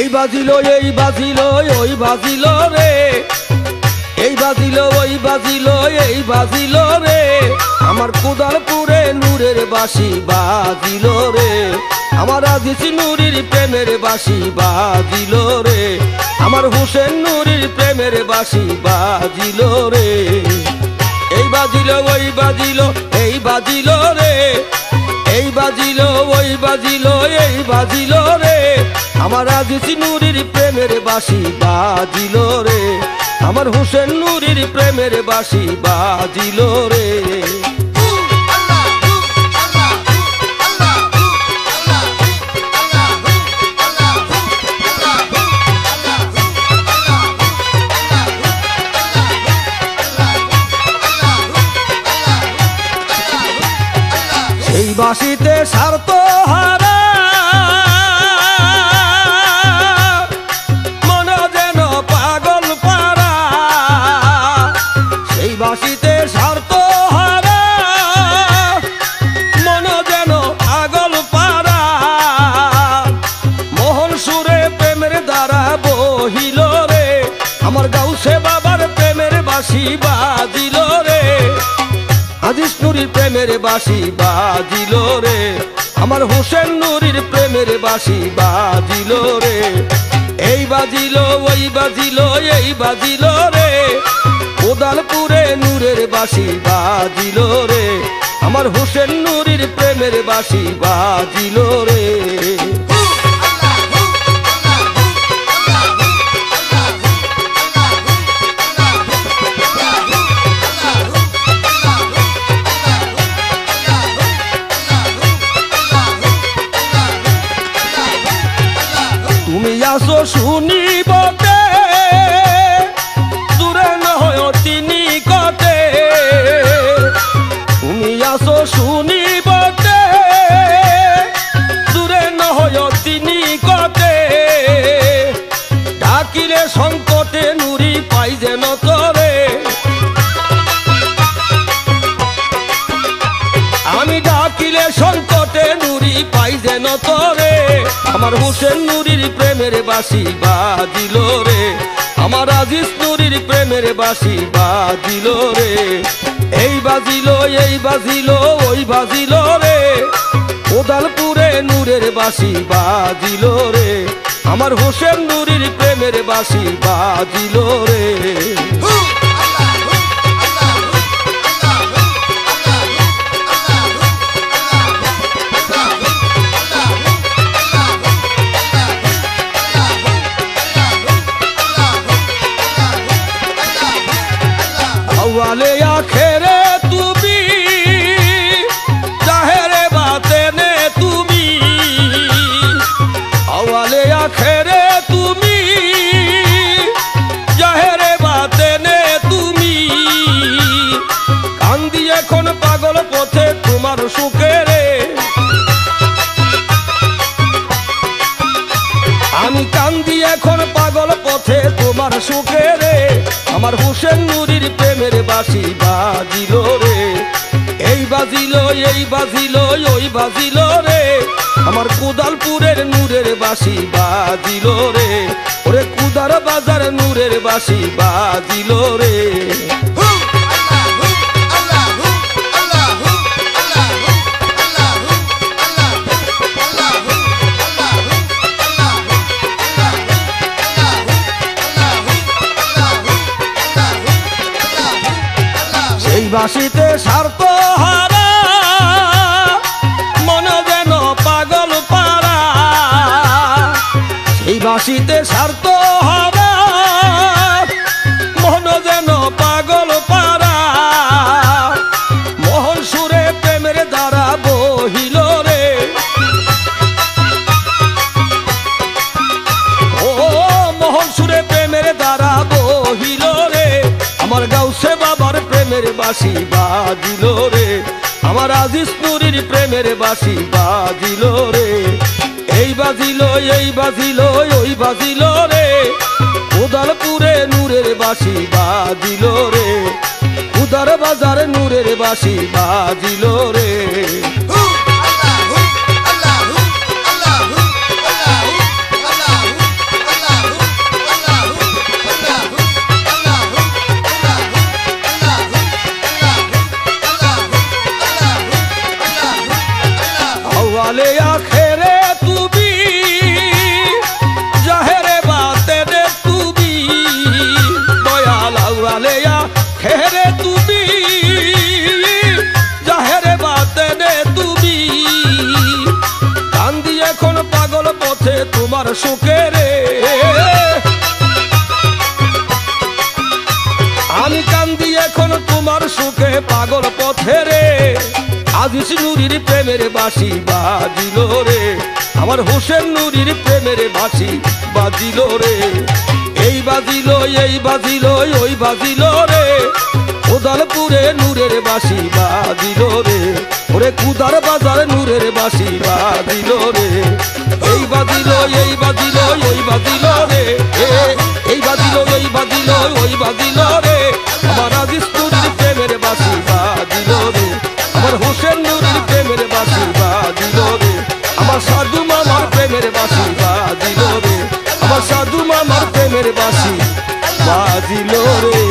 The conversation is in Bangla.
এই বাজিল এই বাজিল, ওই বাজিল রে। এই বাজিল, ওই বাজিল, এই বাজিল রে। আমার কুদালপুরে নূরের বাসি বাজিল রে। আমার আজিস নুরির প্রেমের বাসি বাজিল রে। আমার হুসেন নুরির প্রেমের বাসি বাজিল রে। এই বাজিল, ওই বাজিল, এই বাজিল রে। এই বাজিল, ওই বাজিল, এই বাজিল রে। আমার আজিস নুরির প্রেমের বাসি বাজিল রে। আমার হুসেন নুরির প্রেমের বাসি বাজিল রে। বাসিতে বাসি বাজিল রে। আজিস নুরির প্রেমের বাসি বাজিল রে। আমার হোসেন নুরির প্রেমের বাসি বাজিল রে। এই বাজিল, ওই বাজিল, এই বাজিল রে। কোদালপুরে নূরের বাসি বাজিল রে। আমার হোসেন নুরির প্রেমের বাসি বাজিল রে। পাই যেন তরে, আমার হোসেন নুরির প্রেমের বাসি বাজিল রে। আমার আজিজ নুরির প্রেমের বাসি বাজিল রে। এই বাজিল এই বাজিল, ওই বাজিল রে। কোদালপুরে নূরের বাসি বাজিল রে। আমার হোসেন নুরির প্রেমের বাসি বাজিল রে। আওয়ালে আখেরে তুমি জাহেরে বাতেনে তুমি তুমি তুমি। পাগল পথে আমি কান্দি এখন পাগল পথে তোমার সুখে রে, আমার হুসেন নুরির প্রেমের বাসি বাজিল রে। এই বাজিল এই বাজিল, ওই বাজিল রে, আমার কুদালপুরের নূরের বাসি বাজিল রে। ওরে কুদার বাজার নূরের বাসি বাজিল রে। বাসিতে স্বার্থ হারা মন যেন পাগল পারা সেই বাসিতে বাসি বাজিল রে। আমার নুরির প্রেমের বাসি বাজিল রে। এই বাজিল এই বাজিল, ওই বাজিল রে। উদালপুরে নূরের বাসি বাজিল রে। উদার বাজার নূরের বাসি বাজিল রে। वाले आखेरे तू भी जहरे बाते दे तू भी दयाल वाले आखेरे तू भी जहरे बाते दे तू भी কান্দি এখন পাগল পথে তোমার সুখে রে আমি কান্দি এখন তোমার সুখে আজিস নুরির প্রেমের বাসি বাজিল রে। আমার হোসেন নুরির প্রেমের বাসি বাজিল রে। এই বাজিল এই বাজিল, ওই বাজিল রে। উদালপুরে নূরের বাসি বাজিল রে। ওরে কুদার বাজার নূরের বাসি বাজিল রে। এই বাজিল এই বাজিল, ওই বাজিল রে। এই বাজিল এই বাজিল, ওই বাজিল বাসি বাজিল রে